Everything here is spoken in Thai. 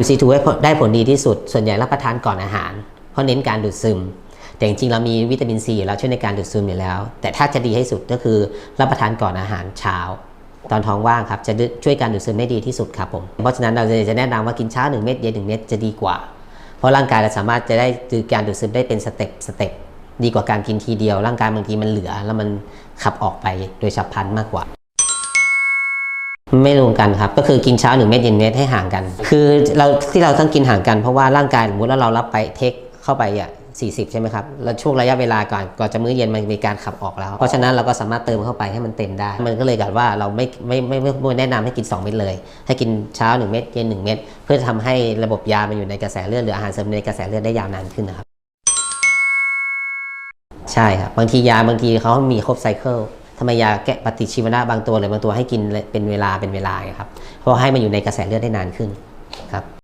UC2 ได้ผลได้ผลดีที่สุด ส่วนใหญ่รับประทานก่อนอาหาร เพราะเน้นการดูดซึม แต่จริงๆเรามีวิตามินซีอยู่แล้วช่วยในการดูดซึมอยู่แล้ว แต่ถ้าจะดีให้สุดก็คือรับประทานก่อนอาหารเช้า ตอนท้องว่างครับจะช่วยการดูดซึมได้ดีที่สุดครับผม เพราะฉะนั้นเราจะแนะนำว่ากินเช้า1เม็ดเย็น1เม็ดจะดีกว่า เพราะร่างกายเราสามารถจะได้คือการดูดซึมได้เป็นสเต็ปสเต็ปดีกว่าการกินทีเดียว ร่างกายบางทีมันเหลือ แล้วมันขับออกไปโดยฉับพลันมากกว่า ไม่รวมกันครับ ก็คือกินเช้าหนึ่งเม็ดเย็นเม็ดให้ห่างกัน คือเราที่เราต้องกินห่างกันเพราะว่าร่างกายสมมติว่าเรารับไปเทคเข้าไปอะ40 ใช่ไหมครับ แล้วช่วงระยะเวลาก่อนก่อนจะมื้อเย็นมันมีการขับออกแล้ว เพราะฉะนั้นเราก็สามารถเติมเข้าไปให้มันเต็มได้ มันก็เลยกลายว่าเราไม่ไม่ไม่ไม่ไม่แนะนำให้กิน 2 เม็ดเลย ให้กินเช้า 1 เม็ดเย็น 1 เม็ดเพื่อทำให้ระบบยามันอยู่ในกระแสเลือดหรืออาหารเสริมในกระแสเลือดได้ยาวนานขึ้นนะครับ ใช่ครับ บางทียาบางทีเขามีครบไซเคิล ทำไมยาแก้ปฏิชีวนะบางตัวหรือบางตัวให้กินเป็นเวลาเป็นเวลาครับเพราะให้มันอยู่ในกระแสเลือดได้นานขึ้นครับ